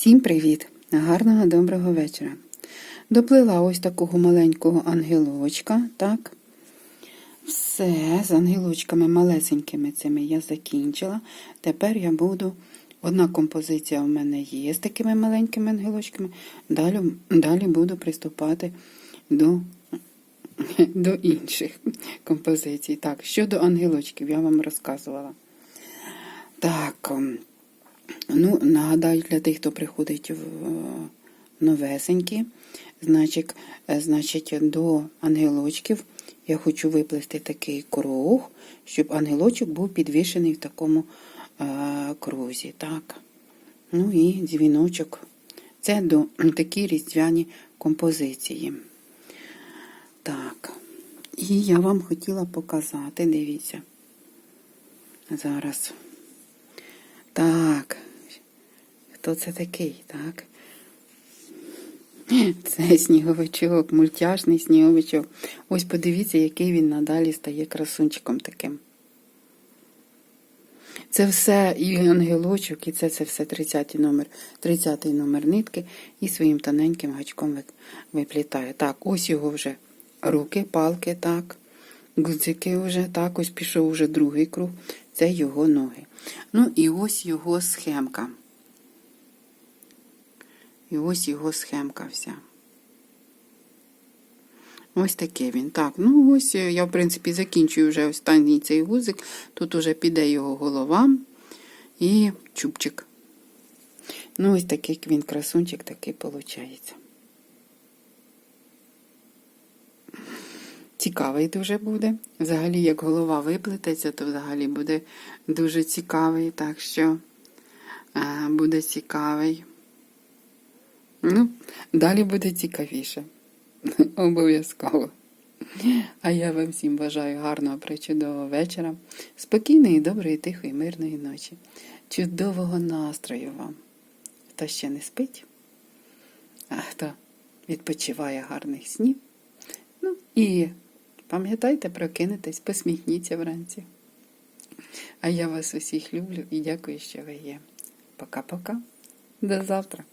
Всім привіт! Гарного доброго вечора. Доплила ось такого маленького ангелочка, так? Все, з ангелочками малесенькими цими я закінчила. Тепер я буду. Одна композиція в мене є з такими маленькими ангелочками. Далі, далі буду приступати до, до інших композицій. Так, щодо ангелочків, я вам розказувала. Так. Нагадаю, для тих, хто приходить в е, новесенькі, значить, е, значить, до ангелочків я хочу виплести такий круг, щоб ангелочок був підвішений в такому е, крузі. Так. Ну і дзвіночок. Це до такі різдвяні композиції. Так. І я вам хотіла показати, дивіться. Зараз. Так. Хто це такий, так? Це сніговичок, мультяшний сніговичок. Ось подивіться, який він надалі стає красунчиком таким. Це все і ангелочок, і це, це все 30 номер, 30 номер нитки і своїм тоненьким гачком виплітає. Так, ось його вже руки, палки, так. Гудзики вже, так, ось пішов вже другий круг. Це його ноги. Ну і ось його схемка. І ось його схемка вся. Ось таке він. Так, ну ось е, я, в принципі, закінчую вже останній цей гузик. Тут уже піде його голова і чубчик. Ну, ось такий він красунчик такий виходить. Цікавий дуже буде. Взагалі, як голова виплететься, то взагалі буде дуже цікавий. Так що е, буде цікавий. Ну, далі буде цікавіше. Обов'язково. А я вам всім бажаю гарного причудового вечора, спокійної, доброї, тихої, мирної ночі, чудового настрою вам. Хто ще не спить, а хто відпочиває гарних снів. Ну і пам'ятайте, прокинетесь, посміхніться вранці. А я вас усіх люблю і дякую, що ви є. Пока-пока. До завтра.